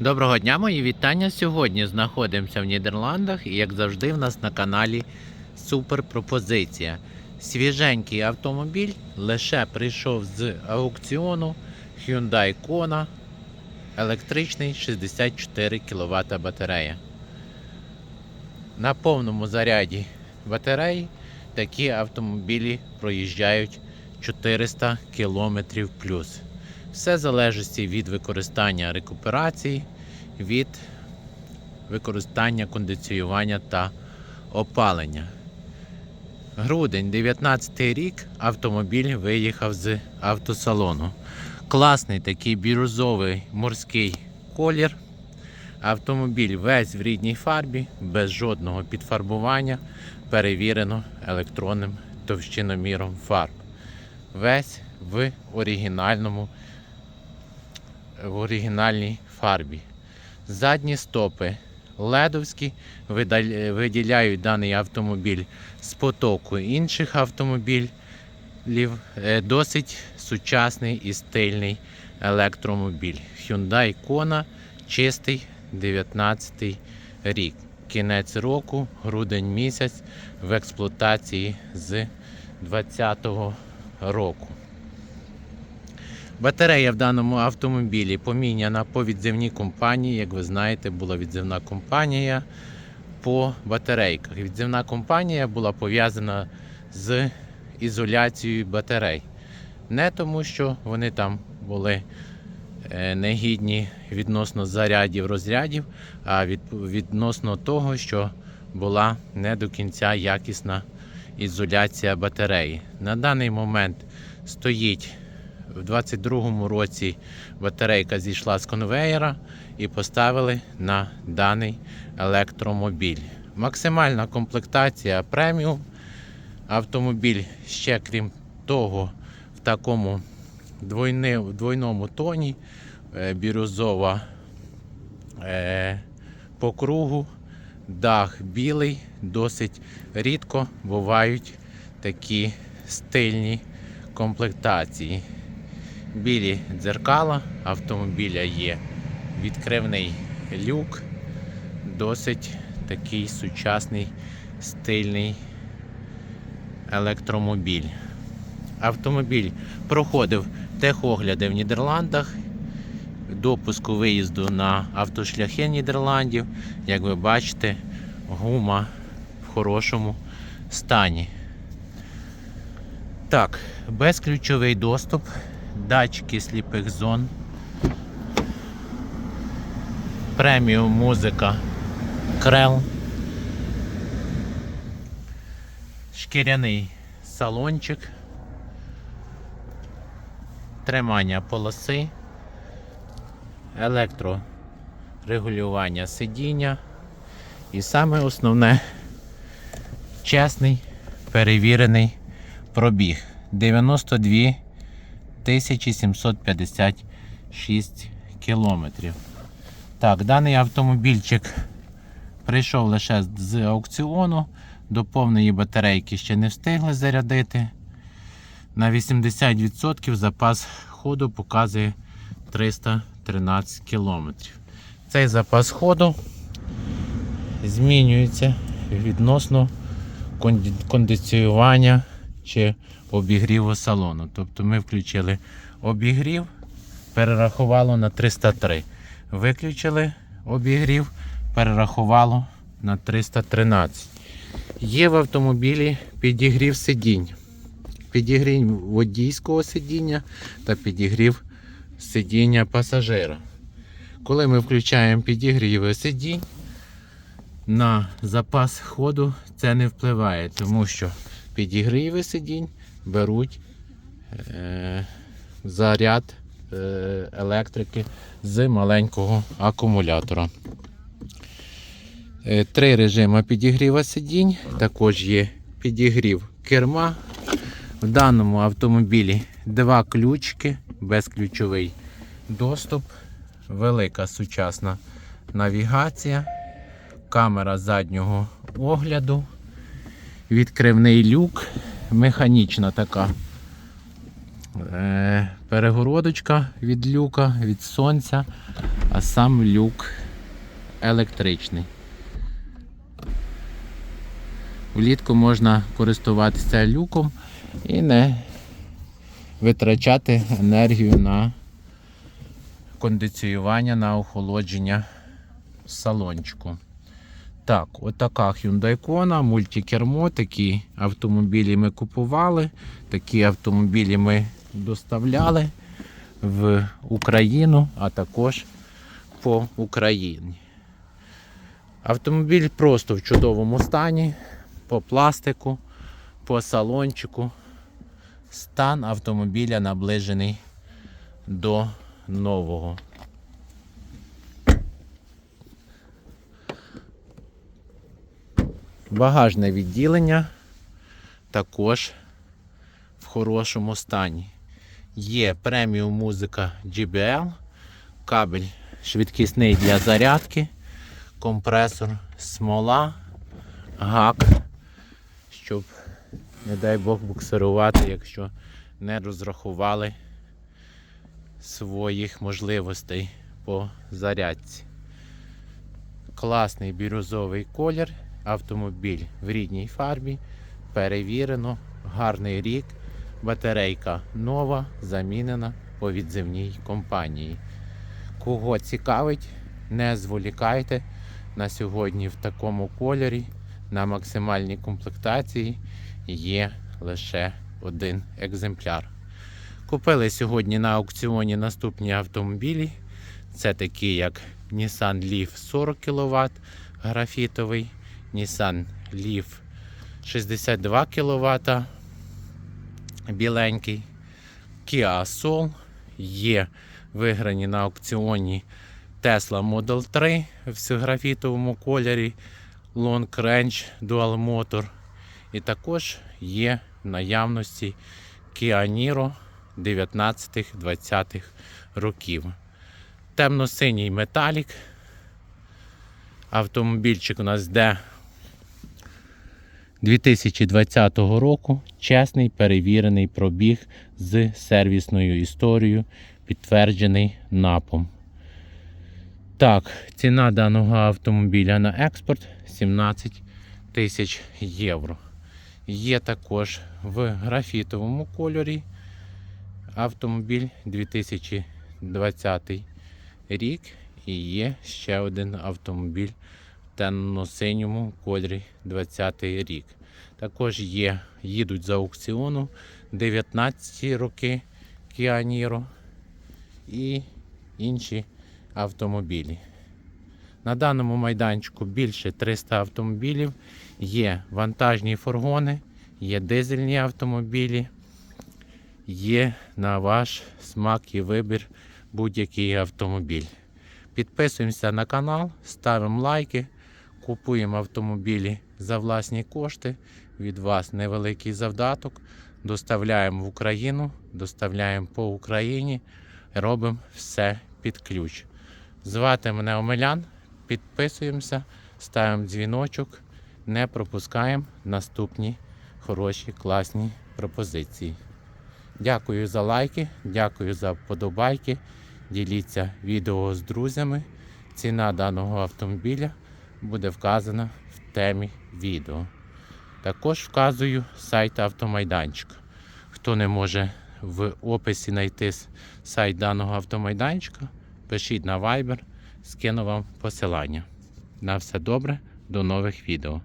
Доброго дня, мої вітання. Сьогодні знаходимося в Нідерландах і, як завжди, в нас на каналі супер пропозиція. Свіженький автомобіль лише прийшов з аукціону Hyundai Kona електричний 64 кВт батарея. На повному заряді батареї такі автомобілі проїжджають 400 км плюс. Все залежить від використання рекуперації, від використання кондиціювання та опалення. Грудень 19 рік автомобіль виїхав з автосалону. Класний такий бірюзовий морський колір. Автомобіль весь в рідній фарбі, без жодного підфарбування, перевірено електронним товщиноміром фарб. Весь в оригінальному в оригінальній фарбі. Задні стопи ледовські виділяють даний автомобіль з потоку інших автомобілів. Е, Досить сучасний і стильний електромобіль. Hyundai Kona чистий 19 рік. Кінець року, грудень місяць в експлуатації з 2020 року. Батарея в даному автомобілі поміняна по відзивній компанії. Як ви знаєте, була відзивна компанія по батарейках. Відзивна компанія була пов'язана з ізоляцією батарей. Не тому, що вони там були е, негідні відносно зарядів, розрядів, а відносно того, що була не до кінця якісна ізоляція батареї. На даний момент стоїть в 22-му році батарейка зійшла з конвеєра і поставили на даний електромобіль. Максимальна комплектація преміум. Автомобіль ще крім того, в такому двойни, двойному тоні, е, бірюзова е, по кругу, дах білий, досить рідко бувають такі стильні комплектації. Білі дзеркала автомобіля є відкривний люк, досить такий сучасний стильний електромобіль. Автомобіль проходив техогляди в Нідерландах, допуску виїзду на автошляхи Нідерландів. Як ви бачите, гума в хорошому стані. Так, безключовий доступ, датчики сліпих зон, преміум музика Крел, шкіряний салончик, тримання полоси, електрорегулювання сидіння. І саме основне чесний перевірений пробіг. 92 756 кілометрів. Так, даний автомобільчик прийшов лише з аукціону, до повної батарейки ще не встигли зарядити. На 80% запас ходу показує 313 кілометрів. Цей запас ходу змінюється відносно кондиціювання чи обігріву салону. Тобто ми включили обігрів, перерахувало на 303. Виключили обігрів, перерахувало на 313. Є в автомобілі підігрів сидінь. Підігрів водійського сидіння та підігрів сидіння пасажира. Коли ми включаємо підігріви сидінь, на запас ходу це не впливає, тому що підігріви сидінь беруть е, заряд е, електрики з маленького акумулятора. Е, Три режими підігріва сидінь, також є підігрів керма. В даному автомобілі два ключики, безключовий доступ, велика сучасна навігація, камера заднього огляду, відкривний люк, механічна така е, перегородочка від люка, від сонця, а сам люк електричний. Влітку можна користуватися люком і не витрачати енергію на кондиціювання, на охолодження салончику. Так, отака Hyundai Kona, мультикермо, такі автомобілі ми купували, такі автомобілі ми доставляли в Україну, а також по Україні. Автомобіль просто в чудовому стані, по пластику, по салончику. Стан автомобіля наближений до нового. Багажне відділення також в хорошому стані. Є преміум музика JBL, кабель швидкісний для зарядки, компресор смола, гак, щоб, не дай Бог, буксирувати, якщо не розрахували своїх можливостей по зарядці. Класний бірюзовий колір, автомобіль в рідній фарбі, перевірено, гарний рік, батарейка нова, замінена по відзивній компанії. Кого цікавить, не зволікайте на сьогодні в такому кольорі, на максимальній комплектації є лише один екземпляр. Купили сьогодні на аукціоні наступні автомобілі. Це такі як Nissan Leaf 40 кВт графітовий, Nissan Leaf 62 кВт біленький, Kia Soul. Є виграні на аукціоні Tesla Model 3 в графітовому кольорі, Long Range Dual Motor. І також є в наявності Kia Niro 19-20 років. Темно-синій металік. Автомобільчик у нас йде 2020 року. Чесний перевірений пробіг з сервісною історією, підтверджений НАПом. Так, ціна даного автомобіля на експорт 17 тисяч євро. Є також в графітовому кольорі автомобіль 2020 рік і є ще один автомобіль темно-синьому кольорі 20 рік. Також є, їдуть за аукціону 19 роки Niro і інші автомобілі. На даному майданчику більше 300 автомобілів. Є вантажні фургони, є дизельні автомобілі, є на ваш смак і вибір будь-який автомобіль. Підписуємося на канал, ставимо лайки, купуємо автомобілі за власні кошти. Від вас невеликий завдаток. Доставляємо в Україну, доставляємо по Україні, робимо все під ключ. Звати мене Омелян, підписуємося, ставимо дзвіночок, не пропускаємо наступні хороші, класні пропозиції. Дякую за лайки, дякую за вподобайки. Діліться відео з друзями. Ціна даного автомобіля буде вказана в темі відео. Також вказую сайт автомайданчика. Хто не може в описі знайти сайт даного автомайданчика, пишіть на Viber, скину вам посилання. На все добре, до нових відео.